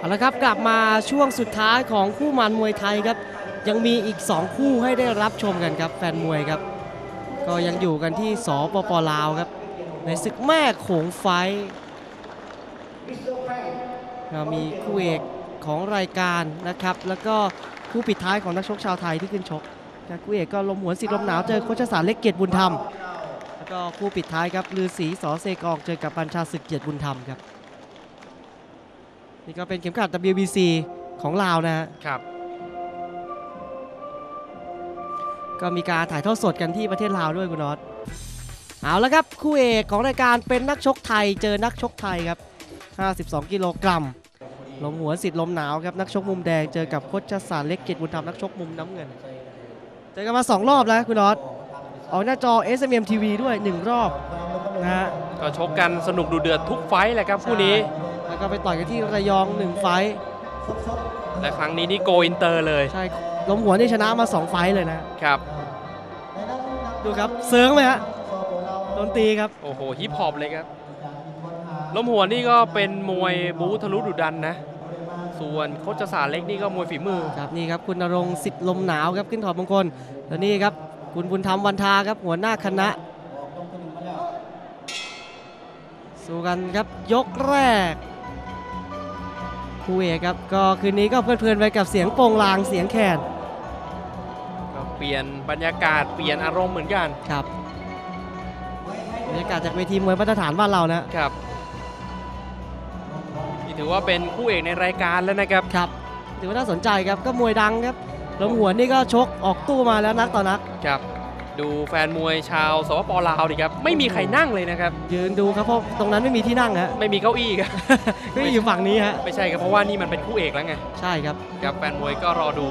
เอาละครับกลับมาช่วงสุดท้ายของคู่มันมวยไทยครับ ยังมีอีก 2 คู่ให้ได้รับชมกันครับแฟนมวยครับ ก็ยังอยู่กันที่สปปลาวครับ ในศึกแม่โขงไฟเรามีคู่เอกของรายการนะครับ แล้วก็คู่ปิดท้ายของนักชกชาวไทยที่ขึ้นชกคู่เอกก็ลมหวนสิทธิ์ลมหนาวเจอโคชสารเล็กเกียรติบุญธรรม แล้วก็คู่ปิดท้ายครับลือศรีสอเซกองเจอกับบัญชาศึกเกียรติบุญธรรมครับ นี่ก็เป็นเข็มขัด WBC ของลาวนะฮะครับ ก็มีการถ่ายทอดสดกันที่ประเทศลาวด้วยคุณนอตเอาละครับ คู่เอกของรายการเป็นนักชกไทย เจอนักชกไทยครับ 52 กิโลกรัมลมหัวสิทธิ์ลมหนาวครับนักชกมุมแดงเจอกับโคชสารเล็กเกียรติบุญธรรมนักชกมุมน้ำเงินเจอกันมา 2 รอบแล้วคุณนอตออกหน้าจอ SMM TV ด้วย 1 รอบนะฮะก็ชกกันสนุกดูเดือดทุกไฟท์แหละครับคู่นี้แล้ว ก็ไปต่อยกันที่ระยอง1ไฟท์และครั้งนี้นี่โกอินเตอร์เลยใช่ลมหัวนี่ชนะมา2ไฟท์เลยนะครับ ดูครับเซิร์งไหมฮะโดนตีครับ โอ้โหฮิปฮอปเลยครับลมหัวนี่ก็เป็นมวยบูทะลุดุดันนะ ส่วนโคชสารเล็กนี่ก็มวยฝีมือครับนี่ครับคุณนรงค์สิทธิ์ลมหนาวครับขึ้นถอดมงคลแล้วนี่ครับคุณบุญธรรมวันทาครับหัวหน้าคณะสู้กันครับยกแรก คู่เอกครับก็คืนนี้ก็เพลินๆไปกับเสียงโปงลางเสียงแคนก็เปลี่ยนบรรยากาศเปลี่ยนอารมณ์เหมือนกันครับบรรยากาศจากเวทีมวยมาตรฐานบ้านเรานะครับนี่ถือว่าเป็นคู่เอกในรายการแล้วนะครับครับ ถือว่าน่าสนใจครับก็มวยดังครับลมหัวนี่ก็ชกออกตู้มาแล้วนักต่อนักครับ ดูแฟนมวยชาวสปปลาวดิครับไม่มีใครนั่งเลยนะครับ ยืนดูครับเพราะตรงนั้นไม่มีที่นั่งฮะไม่มีเก้าอี้ครับก็อยู่ฝั่งนี้ฮะไม่ใช่ครับเพราะว่านี่มันเป็นคู่เอกแล้วไงใช่ครับครับแฟนมวยก็รอดู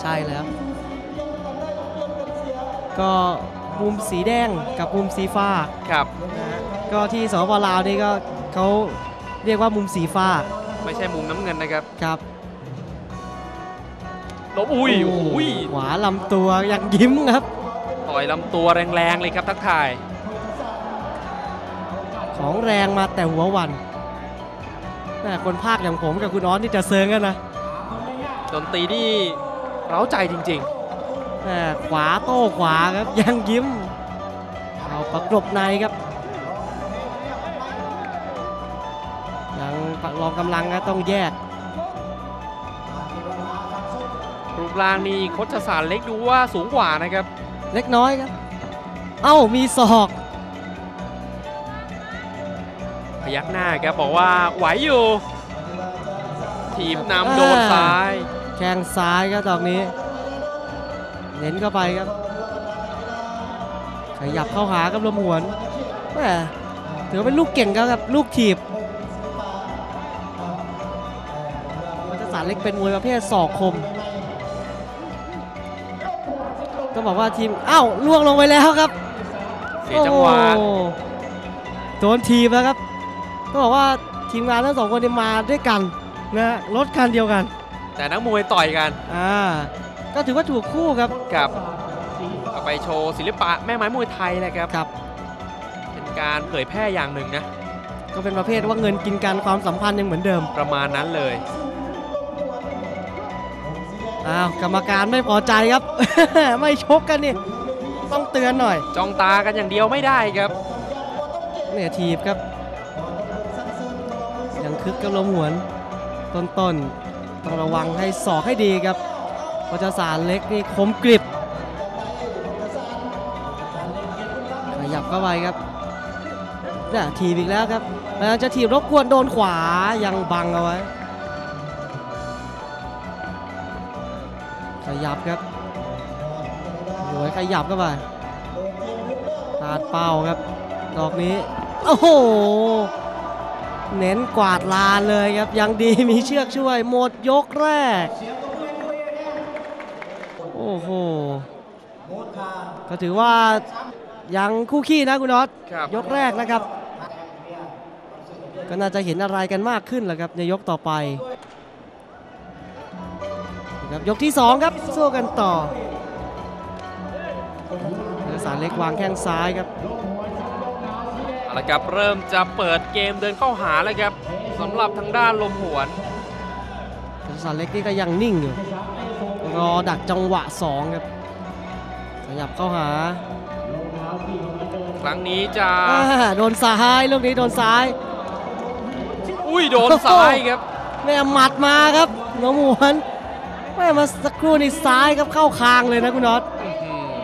ใช่แล้ว ก็มุมสีแดงกับมุมสีฟ้าครับนะฮะก็ที่สปปลาวนี่ก็เขาเรียกว่ามุมสีฟ้า ไม่ใช่มุมน้ำเงินนะครับครับลบอุ้ยอุ้ยขวาลำตัวยังยิ้มครับ ต่อยลำตัวแรงๆเลยครับทักทาย ของแรงมาแต่หัววันแม่คนภาคอย่างผมกับคุณออสนี่จะเซิงกันนะดนตรีนี่เร้าใจจริงแม่ขวาโต้ขวาครับยังยิ้มเอาประกบในครับยังประลองกำลังนะต้องแยกๆรูปร่างนี่โคชสารเล็กดูว่าสูงกว่านะครับ เล็กน้อยครับ เอ้ามีศอก พยักหน้าแกบอกว่าไหวอยู่ถีบนำโดนซ้าย แข้งซ้ายครับดอกนี้ เน้นเข้าไปครับ ขยับเข้าหากับลมหวนแหมถือว่าเป็นลูกเก่งครับลูกถีบวัชสารเล็กเป็นมวยประเภทศอกคม ก็บอกว่าทีมเอ้าล่วงลงไปแล้วครับเสียจังหวะโอ้โดนทีมแล้วครับก็บอกว่าทีมงานทั้งสองคนนี่มาด้วยกันนะฮะรถคันเดียวกัน แต่นักมวยต่อยกันอ่าก็ถือว่าถูกคู่ครับกับก็ไปโชว์ศิลปะแม่ไม้มวยไทยแหละครับครับ เป็นการเผยแพร่อย่างหนึ่งนะก็เป็นประเภทว่าเงินกินกันความสัมพันธ์ยังเหมือนเดิมประมาณนั้นเลย อ้าวกรรมการไม่พอใจครับ ไม่ชกกันนี่ต้องเตือนหน่อย จ้องตากันอย่างเดียวไม่ได้ครับเนี่ยทีบครับ ยังคึกกับลมหวน ต้นๆนต้องระวังให้ศอกให้ดีครับวัชสารเล็กนี่คมกริบขยับเข้าไปครับเนี่ยทีบอีกแล้วครับแล้วจะทีบรบกวนโดนขวายังบังเอาไว้ ยับครับหวยขยับเข้าไปพลาดเป้าครับ ดอกนี้ โอ้โห เน้นกวาดลานเลยครับ ยังดีมีเชือกช่วย หมดยกแรก โอ้โห ก็ถือว่ายังคู่ขี้นะคุณน็อตครับยกแรกนะครับ ก็น่าจะเห็นอะไรกันมากขึ้นแหละครับในยกต่อไป ครับยกที่ 2 ครับสู้กันต่อเรือสารเล็กวางแข้งซ้ายครับเอาละครับเริ่มจะเปิดเกมเดินเข้าหาแล้วครับสำหรับทางด้านลมหวนโคชสารเล็กนี่ก็ยังนิ่งอยู่รอดักจังหวะสองครับขยับเข้าหา ครั้งนี้จะอ่าโดนซ้ายลูกนี้โดนซ้าย อุ้ยโดนซ้ายครับแม่หมัดมาครับน้องหมวน แม่มาสักครู่นี่ซ้ายครับเข้าคางเลยนะคุณน็อตอื้อหือ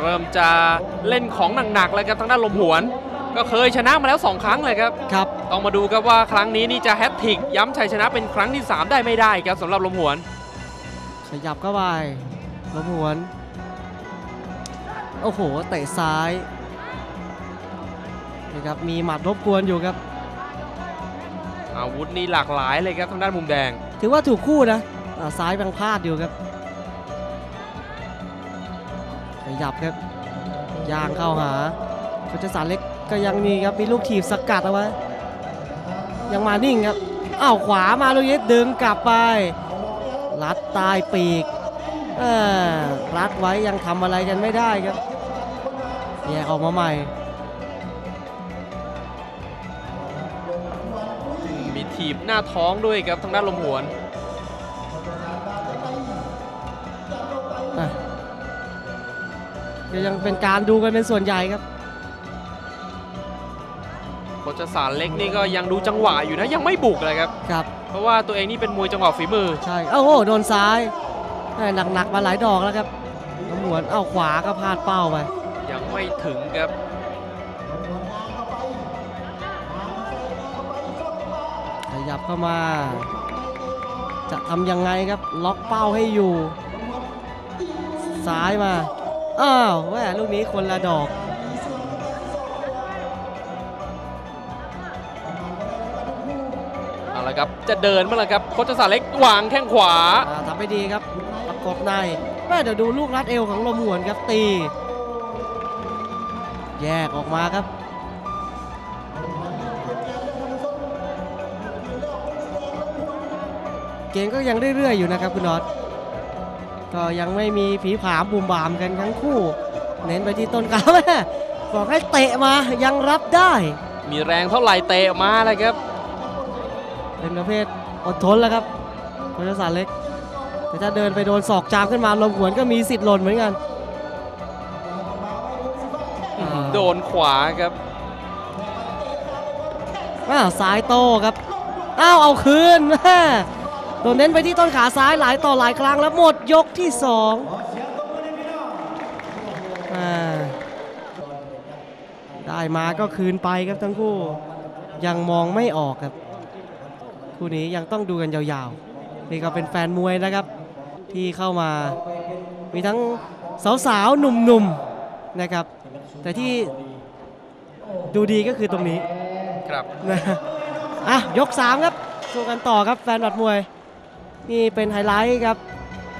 เริ่มจะเล่นของหนักๆแล้วครับทางด้านลมหวน ก็เคยชนะมาแล้ว 2 ครั้งเลยครับครับต้องมาดูครับว่าครั้งนี้นี่จะแฮตทริกย้ำชัยชนะเป็นครั้งที่ 3 ได้ไม่ได้ครับสำหรับลมหวน ขยับเข้าไปน้องหมวนโอ้โหเตะซ้ายนี่ครับมีหมัดรบกวนอยู่ครับอาวุธนี่หลากหลายเลยครับทางด้านมุมแดง ถือว่าถูกคู่นะอ่า ซ้ายบังพลาดอยู่ครับ ขยับครับยางเข้าหาโคชสารเล็กก็ยังมีครับมีลูกถีบสกัดเอาไว้ยังมานิ่งครับอ้าวขวามาลูกนี้ดึงกลับไป รัดตายปีกรัดไว้ยังทำอะไรกันไม่ได้ครับแยกออกมาใหม่มีถีบหน้าท้องด้วยครับทางด้านลมหวน ก็ยังเป็นการดูกันเป็นส่วนใหญ่ครับโคชสารเล็กนี่ก็ยังดูจังหวะอยู่นะยังไม่บุกเลยครับครับ เพราะว่าตัวเองนี่เป็นมวยจังหวะฝีมือ ใช่เอ้าโหโดนซ้ายหนักหนักๆมาหลายดอกแล้วครับน้ำหวนเอ้าขวาก็พลาดเป้าไปยังไม่ถึงครับขยับเข้ามา จะทำยังไงครับ ล็อกเป้าให้อยู่ ซ้ายมา อ้าวแหวลูกนี้คนละดอกเอาละครับจะเดินเมื่อไหร่ครับโคชสารเล็กวางแข้งขวาอ่าทำไปดีครับประกบในแม่เดี๋ยวดูลูกรัดเอวของลมหวนครับตี แยกออกมาครับเกมก็ยังเรื่อยๆอยู่นะครับคุณน็อต ก็ยังไม่มีผีผามบุมบามกันทั้งคู่ เน้นไปที่ต้นขาแม่บอกให้เตะมายังรับได้ มีแรงเท่าไหร่เตะมาเลยครับ เป็นประเภทอดทนแล้วครับโคชสารเล็ก แต่ถ้าเดินไปโดนศอกจามขึ้นมาลมหวนก็มีสิทธิ์หล่นเหมือนกันอ่าโดนขวาครับอ้าวซ้ายโต้ครับอ้าวเอาคืนแม่ โดนเน้นไปที่ต้นขาซ้ายหลายต่อหลายครั้งแล้วหมดยกที่สองอ่าได้มาก็คืนไปครับทั้งคู่ ยังมองไม่ออกครับ คู่นี้ยังต้องดูกันยาวๆ นี่ก็เป็นแฟนมวยนะครับ ที่เข้ามามีทั้งสาวๆ หนุ่มๆนะครับ แต่ที่ดูดีก็คือตรงนี้ ครับนะอะยก 3 ครับสู้กันต่อครับแฟนบัดมวย นี่เป็นไฮไลท์ครับ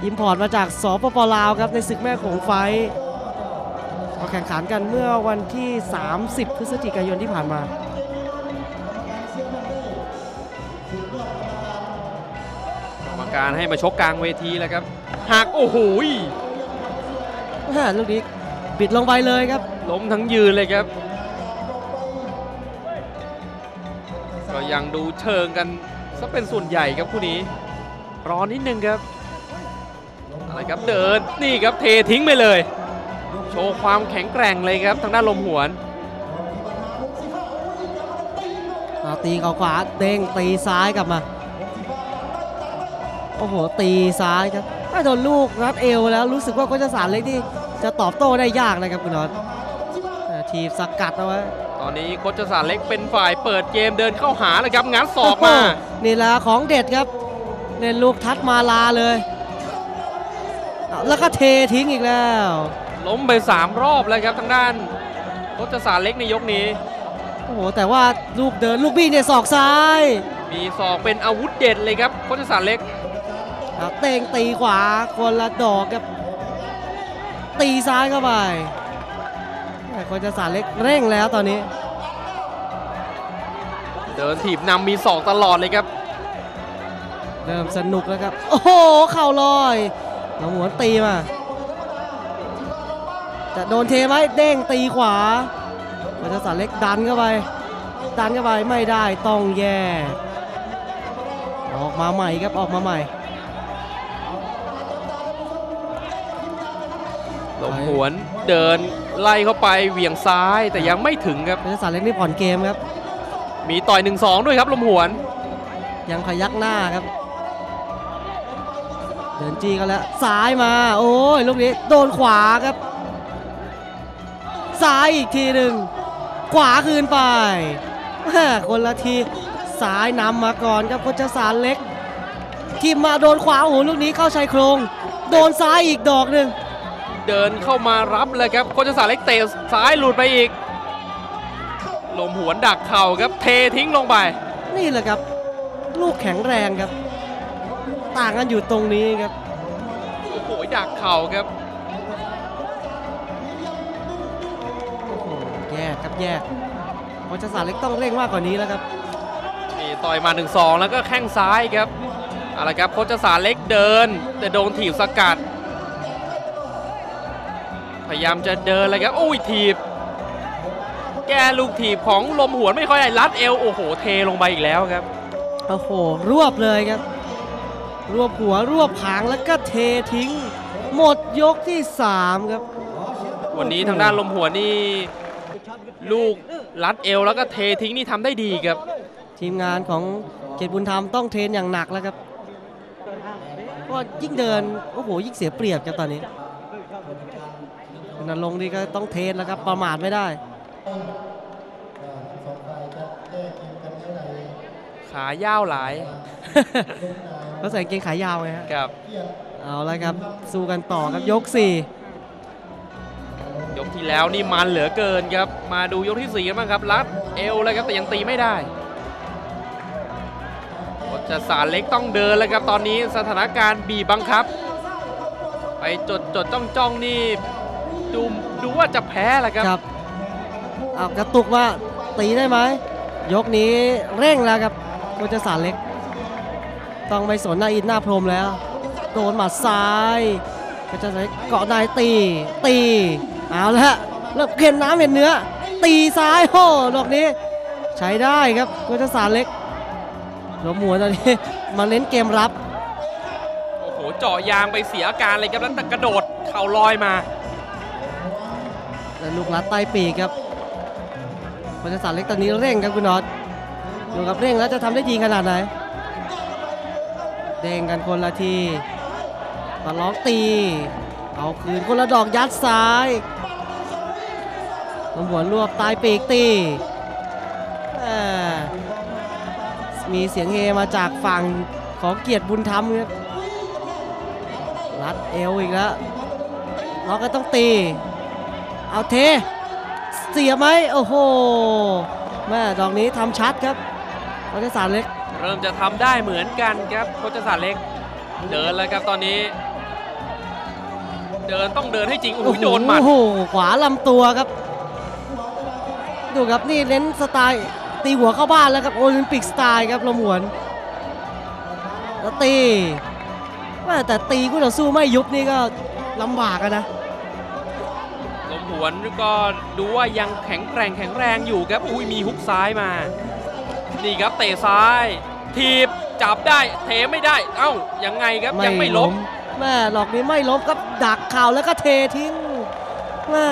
อิมพอร์ตมาจากสปปลาวครับในศึกแม่โขงไฟท์ก็แข่งขันกันเมื่อวันที่ 30 พฤศจิกายนที่ผ่านมากรรมการให้มาชกกลางเวทีแล้วครับหักโอ้โหยอ่าลูกนี้ปิดลงไปเลยครับ ล้มทั้งยืนเลยครับ ก็ยังดูเชิงกันซะเป็นส่วนใหญ่ครับคู่นี้ รอนิดนึงครับอะไรครับเดินนี่ครับเททิ้งไปเลย โชว์ความแข็งแกร่งเลยครับทางด้านลมหวนเอาตีเขาขวาเด้งตีซ้ายกลับมา โอ้โหตีซ้ายครับถ้าโดนลูกรัดเอวแล้วรู้สึกว่าโคชสารเล็กที่จะตอบโต้ได้ยากนะครับคุณน็อตอ่าทีบสกัดเอาไว้ตอนนี้โคชศาสตร์เล็กเป็นฝ่ายเปิดเกมเดินเข้าหาเลยครับงัดศอกมาโโหนี่แหละของเด็ดครับ เล่นลูกทัดมาลาเลยเอาแล้วก็เททิ้งอีกแล้ว ล้มไป 3 รอบแล้วครับทางด้านโคชศาสตร์เล็กในยกนี้ โอ้โห แต่ว่าลูกเดินลูกบี้เนี่ยศอกซ้าย มีศอกเป็นอาวุธเด็ดเลยครับโคชศาสตร์เล็กอะเต่งตีขวาคนละดอกครับ ตีซ้ายเข้าไปแต่โคชสารเล็กเร่งแล้วตอนนี้ เดินถีบนำมีศอกตลอดเลยครับ เริ่มสนุกแล้วครับ โอ้โห เข่าลอยหนองหวนตีมาจะโดนเทไหมเด้งตีขวาวัชรศักดิ์เล็กดันเข้าไป ดันเข้าไปไม่ได้ต้องแย่ออกอกมาใหม่ครับออกมาใหม่ลมหวนเดินไล่เข้าไปเหวี่ยงซ้ายแต่ยังไม่ถึงครับเพชรสารเล็กนี่ผ่อนเกมครับ มีต่อย1-2ด้วยครับลมหวน ยังพยักหน้าครับ เดินจี้กันแล้วซ้ายมา โอ้ยลูกนี้โดนขวาครับ ซ้ายอีกทีหนึ่งขวาคืนไปแม่คนละทีซ้ายนำมาก่อนครับโคชสารเล็กทีมมาโดนขวาโอ้โหลูกนี้เข้าชายโครง โดนซ้ายอีกดอกหนึ่งเดินเข้ามารับเลยครับโคชศาสตร์เล็กเตะซ้ายหลุดไปอีกลมหวนดักเข่าครับเททิ้งลงไป นี่แหละครับ ลูกแข็งแรงครับ ต่างกันอยู่ตรงนี้ครับ โอ้โหดักเข่าครับโอ้โหแยกครับแยกโคชสารเล็กต้องเร่งมากกว่านี้แล้วครับนี่ต่อยมา1-2แล้วก็แข้งซ้ายครับเอาละครับโคชศาสตร์เล็กเดิน แต่โดนถีบสกัด พยายามจะเดินเลยครับโอ้ยถีบ แกลูกถีบของลมหวนไม่ค่อยได้รัดเอวโอ้โหเทลงไปอีกแล้วครับโอ้โหรวบเลยครับ รวบหัวรวบหางแล้วก็เททิ้ง หมดยกที่ 3 ครับ วันนี้ทางด้านลมหัวนนี่ ลูกรัดเอวแล้วก็เททิ้งนี่ทำได้ดีครับ ทีมงานของเกยรตบุญธรรมต้องเทรนอย่างหนักแล้วครับก็ยิ่งเดินโอ้โหยิ่งเสียเปรียบครับตอนนี้คุณนรงค์นี่ก็ต้องเทรนแล้วครับประมาทไม่ได้ ขายาวหลาย เขาใส่กางเกงขายาวไงฮะครับ เอาละครับสู้กันต่อครับยก ยกที่แล้วนี่มันเหลือเกินครับ มาดูยกที่สี่กันบ้างครับรัดเอวเลยครับแต่ยังตีไม่ได้โคชสารเล็กต้องเดินแล้วครับตอนนี้สถานการณ์บีบบังคับ ไปจดจดจ้องจ้องนี่ดูดูว่าจะแพ้แหละครับ4 ครับเอากระตุกว่าตีได้ไหมยกนี้เร่งแล้วครับโคชสารเล็ก ต้องไม่สนหน้าอินหน้าพรหมแล้ว โดนหมัดซ้ายโคชสารเล็กเกาะนายตีตีเอาละเริ่มเห็นน้ำเห็นเนื้อ ตีซ้ายโอ้ดอกนี้ ใช้ได้ครับโคชสารเล็กหลวมหัวตอนนี้มาเน้นเกมรับโอ้โหเจาะยางไปเสียอาการเลยครับแล้วแต่กระโดดเข่าลอยมาและลูกรัดใต้ปีกครับโคชสารเล็กตอนนี้เร่งครับคุณน็อตดูครับเร่งแล้วจะทำได้ดีขนาดไหน เด้งกันคนละทีตะล็อกตี เอาคืนคนละดอกยัดซ้ายลำหัวนรวบตายปีกตีอ่มีเสียงเฮมาจากฝั่งของเกียรติบุญธรรมครับรัดเอวอีกแล้วล็อกก็ต้องตี เอาเท เสียไหมโอ้โหแม่ดอกนี้ทำชัดครับรัชสารเล็ก เริ่มจะทำได้เหมือนกันครับโคชศาสตร์เล็ก เดินแล้วครับตอนนี้ เดินต้องเดินให้จริงโอ้โหโดนหมัดโอ้โหขวาลำตัวครับ ดูครับนี่เน้นสไตล์ตีหัวเข้าบ้านแล้วครับโอลิมปิกสไตล์ครับลมหวนแล้วตีแม่แต่ตีคู่ต่อสู้ไม่ยุบนี่ก็ลำบากอะนะลมหวนก็ดูว่ายังแข็งแกร่งแข็งแรงอยู่ครับอุ้ยมีฮุกซ้ายมา นี่ครับเตะซ้าย ทีบจับได้เทไม่ได้ เอ้ายังไงครับยังไม่ล้มแม่หลอกนี้ไม่ล้มครับดักเข่าแล้วก็เททิ้งแม่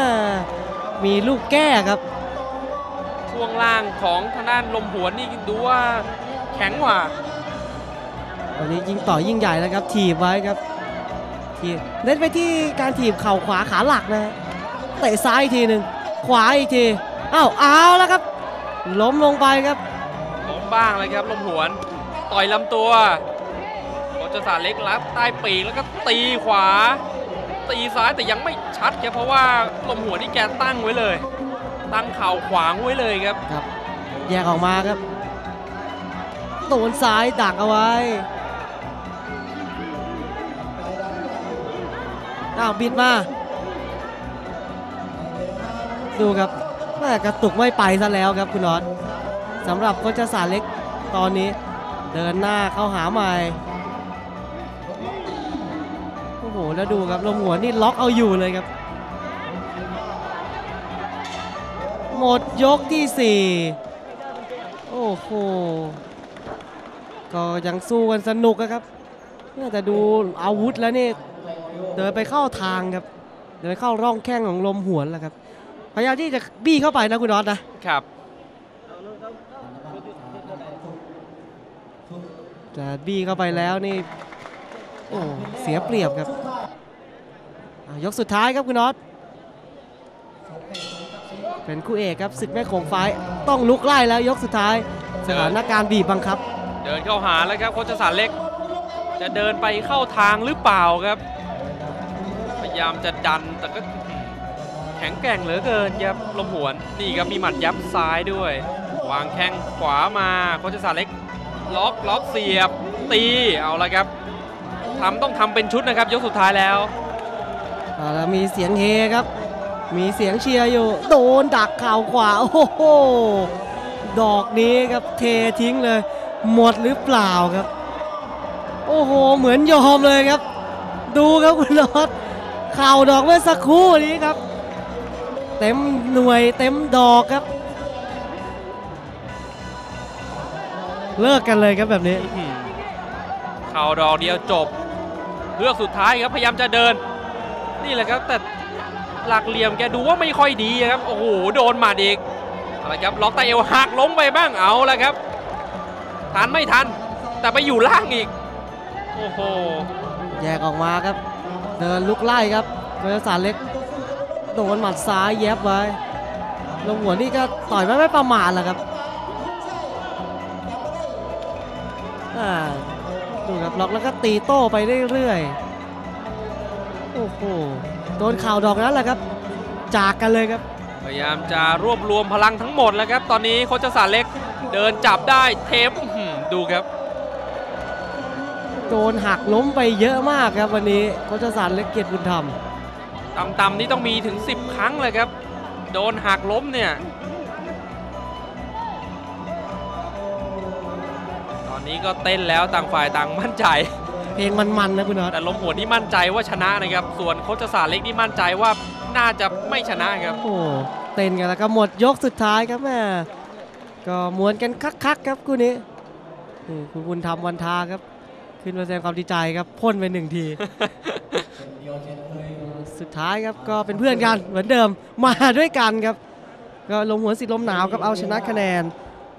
มีลูกแก้ครับช่วงล่างของทางด้านลมหวนนี่ดูว่าแข็งกว่าวันนี้ยิงต่อยิ่งใหญ่แล้วครับ ถีบไว้ครับถีบเน้นไปที่การถีบเข่าขวาขาหลักนะฮะเตะซ้ายอีกทีหนึ่งขวาอีกทีอ้าวเอาแล้วครับ ล้มลงไปครับล้ม บ้างเลยครับลมหวน ต่อยลำตัวโคจศาสตร์เล็กรับใต้ปีกแล้วก็ตีขวา ตีซ้ายแต่ยังไม่ชัดครับเพราะว่าลมหัวนี่แกตั้งไว้เลย ตั้งเข่าขวางไว้เลยครับครับ แยกออกมาครับโดนซ้ายดักเอาไว้อ้าวบิดมา ดูครับแม่กระตุกไม่ไปซะแล้วครับคุณน็อต สำหรับโคชศาสตร์เล็กตอนนี้เดินหน้าเข้าหาใหม่โอ้โหแล้วดูครับลมหัวนี่ล็อกเอาอยู่เลยครับ หมดยกที่ 4 โอ้โหก็ยังสู้กันสนุกอะครับเนี่ยแต่ดูอาวุธแล้วนี่เดินไปเข้าทางครับ เดินไปเข้าร่องแข้งของลมหวนแล้วครับพยายามที่จะบี้เข้าไปนะคุณน็อตนะครับ แต่บี้เข้าไปแล้วนี่โอ้เสียเปรียบครับยกสุดท้ายครับคุณน็อตเป็นคู่เอกครับศึกแม่โขงไฟต้องลุกไล่แล้วยกสุดท้ายสถานการณ์บีบบังคับ เดินเข้าหาแล้วครับโคชสารเล็ก จะเดินไปเข้าทางหรือเปล่าครับ พยายามจะดันแต่ก็แข็งแกร่งเหลือเกินครับลมหวนนี่ครับมีหมัดยับซ้ายด้วย วางแข้งขวามาโคชสารเล็ก ล็อกล็อกเสียบตีเอาละครับทำต้องทำเป็นชุดนะครับยกสุดท้ายแล้วอ่าแล้วมีเสียงเฮครับ มีเสียงเชียร์อยู่ โดนดักข่าวขวา โอ้โห ดอกนี้ครับเททิ้งเลย หมดหรือเปล่าครับ โอ้โห เหมือนยอมเลยครับ ดูครับคุณน็อตข่าวดอกเมื่อสักครู่นี้ครับ เต็มหน่วยเต็มดอกครับ เลิกกันเลยครับแบบนี้อื้อหือเข่าดอกเดียวจบ เลือกสุดท้ายครับพยายามจะเดิน นี่แหละครับ แต่หลักเหลี่ยมแกดูว่าไม่ค่อยดีครับ โอ้โหโดนหมาดอีกอะไรครับล็อกไตเอวหักล้มไปบ้างเอาละครับทันไม่ทัน แต่ไปอยู่ล่างอีก โอ้โหแยกออกมาครับ เดินลุกไล่ครับเบอร์สารเล็กโดนหมัดซ้ายแย็บไว้ลงหัวนี่ก็ต่อยไม่ไม่ประมาทแหละครับ ดูครับล็อกแล้วก็ตีโต้ไปเรื่อยๆ โอ้โห โดนข่าวดอกนั้นแหละครับ จากกันเลยครับ พยายามจะรวบรวมพลังทั้งหมดแล้วครับ ตอนนี้โคชสารเล็กเดินจับได้เทปอื้อหือดูครับ โดนหักล้มไปเยอะมากครับวันนี้โคชสารเล็กเกียรติบุญธรรมต่ำๆนี่ต้องมีถึง 10 ครั้งเลยครับ โดนหักล้มเนี่ย นนี้ก็เต้นแล้วต่างฝ่ายต่างมั่นใจ เพลงมันๆนะคุณน็อตแต่ลมหัวนนี่มั่นใจว่าชนะนะครับ ส่วนโคชศาสตร์เล็กนี่มั่นใจว่าน่าจะไม่ชนะครับโอ้เต้นกันแล้วก็หมดยกสุดท้ายครับแม่ก็ม้วนกันคักๆครับคู่นี้นี่คุณบุญธรรมวันทาครับ ขึ้นมาแสดงความดีใจครับพ่นไปหนึ่งที สุดท้ายครับก็เป็นเพื่อนกันเหมือนเดิมมาด้วยกันครับ ก็ลงหัวสิทธิ์ลมหนาวครับเอาชนะคะแนน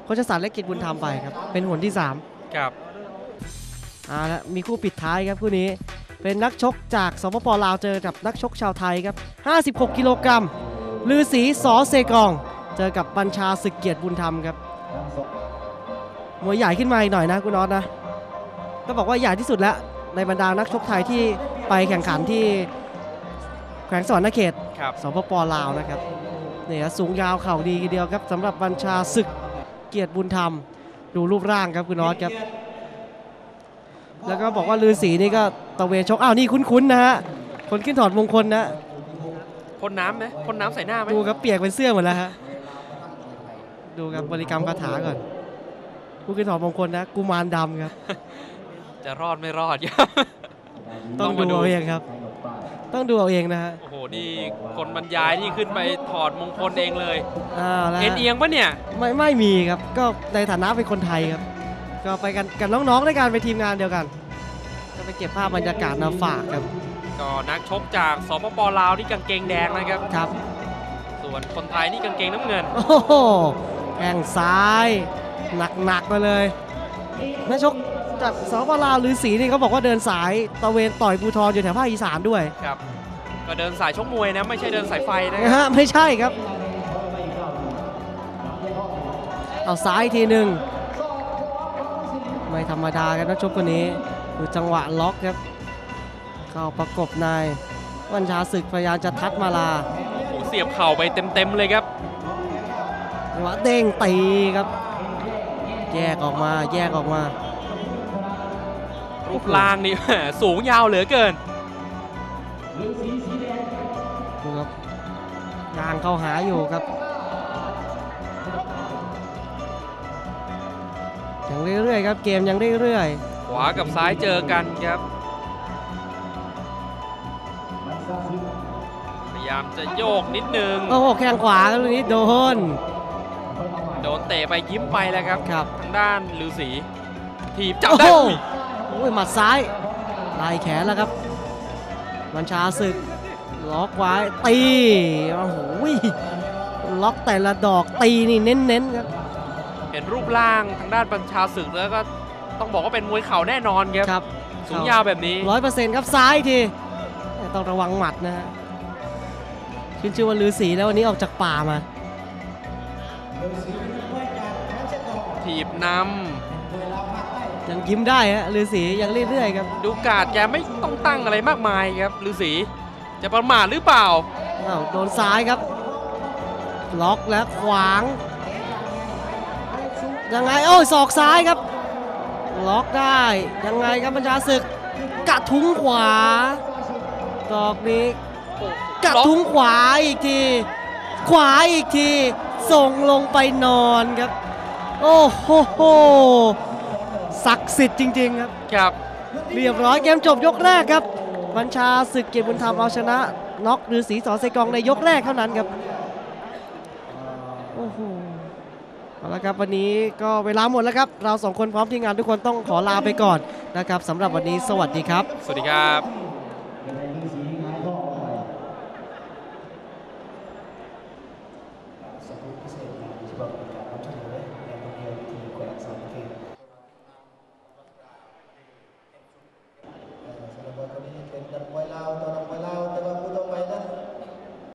โคชศาสตร์และกิจบุญธรรมไปครับ เป็นหนที่ 3 ครับเอาละมีคู่ปิดท้ายครับคู่นี้เป็นนักชกจากสปปลาวเจอกับนักชกชาวไทยครับ 56 กิโลกรัมลือสีสอเซกอง เจอกับบัญชาศึกเกียรติบุญธรรมครับมวยใหญ่ขึ้นมาอีกหน่อยนะคุณน็อตนะก็บอกว่าใหญ่ที่สุดแล้วในบรรดานักชกไทยที่ไปแข่งขันที่แขวงสวรรณเขตครับสปปลาวนะครับเนี่ยสูงยาวเข่าดีทีเดียวครับสำหรับบัญชาศึกเกียรติบุญธรรม ดูรูปร่างครับคุณน็อตครับ แล้วก็บอกว่าลือสีนี่ก็ตะเวนชกอ้าวนี่คุ้นๆนะฮะคนขึ้นถอดมงคลนะพ่นน้ำไหมพ่นน้ำใส่หน้าไหมดูครับเปียกเป็นเสื้อหมดแล้วฮะดูครับบริกรรมคาถาก่อนผู้ขึ้นถอดมงคลนะกุมารดำครับ จะรอดไม่รอดครับ ต้องต้องดูมาดูเอาเองครับ ต้องดูเอาเองนะฮะโอ้โห นี่คนบรรยายนี่ขึ้นไปถอดมงคลเองเลย อ้าวแล้วเอ็นเอียงปะเนี่ย ไม่ไม่มีครับ ก็ในฐานะเป็นคนไทยครับ ก็ไปกันกับน้องๆด้วยกันไปทีมงานเดียวกัน ก็ไปเก็บภาพบรรยากาศมาฝากครับ ก็นักชกจากสปปลาวนี่กางเกงแดงนะครับ ครับ ส่วนคนไทยนี่กางเกงน้ำเงิน โอ้โหแข้งซ้าย หนักๆมาเลยนักชก จากสปปลาวหรือสีนี่เขาบอกว่าเดินสายตะเวนต่อยภูทรอยู่แถวภาคอีสานด้วยครับก็เดินสายชกมวยนะไม่ใช่เดินสายไฟนะนะครับฮะไม่ใช่ครับเอาซ้ายอีกทีหนึ่งไม่ธรรมดาครับนักชกคนนี้ดูจังหวะล็อกครับ เข้าประกบในายวันชาศึกพยายามจะทัดมาลาโอ้โหเสียบเข่าไปเต็มๆเลยครับจังหวะเด้งตีครับ แยกออกมาแยกออกมา รูปร่างนี่สูงยาวเหลือเกินดูครับยางเข้าหาอยู่ครับยังเรื่อยๆครับเกมยังเรื่อยขวากับซ้ายเจอกันครับพยายามจะโยกนิดนึงๆโอ้โหแข้งขวาครับลูกนี้โดนโดนเตะไปยิ้มไปแล้วครับครับทางด้านลือสีทีบจับโอ้ได้โห อุ้ยโอ้ยหมัดซ้ายไล่แขนแล้วครับบัญชาศึกล็อกไว้ตีโอ้โหล็อกแต่ละดอกตีนี่เน้นๆครับเห็นรูปร่างทางด้านบัญชาศึกแล้วก็ต้องบอกว่าเป็นมวยเข่าแน่นอนครับครับสูงยาวแบบนี้ร้อยเปอร์เซ็นต์ครับซ้ายอีกทีแต่ต้องระวังหมัดนะฮะขึ้นชื่อว่าลือสีแล้ววันนี้ออกจากป่ามาถีบน ยังยิ้มได้ฮะลือสียังเรื่อยๆครับำดูการ์ดแกไม่ต้องตั้งอะไรมากมายครับฤาษีจะประมาทหรือเปล่าอ้าวโดนซ้ายครับล็อกแล้วขวางยังไงโอ้ยศอกซ้ายครับ ล็อกได้ยังไงครับบัญชาศึกกระทุ้งขวาดอกนี้กระทุ้งขวาอีกที ขวาอีกที ส่งลงไปนอนครับ โอ้โหโห ศักดิ์สิทธิ์จริง ๆ ครับครับเรียบร้อยเกมจบยกแรกครับ บัญชาศึกเกียรติบุญธรรมเอาชนะน็อกฤาษีสอเซกองในยกแรกเท่านั้นครับโอ้โหเอาละครับวันนี้ก็เวลาหมดแล้วครับ เราสองคนพร้อมทีมงานทุกคนต้องขอลาไปก่อนนะครับสำหรับวันนี้สวัสดีครับ สวัสดีครับ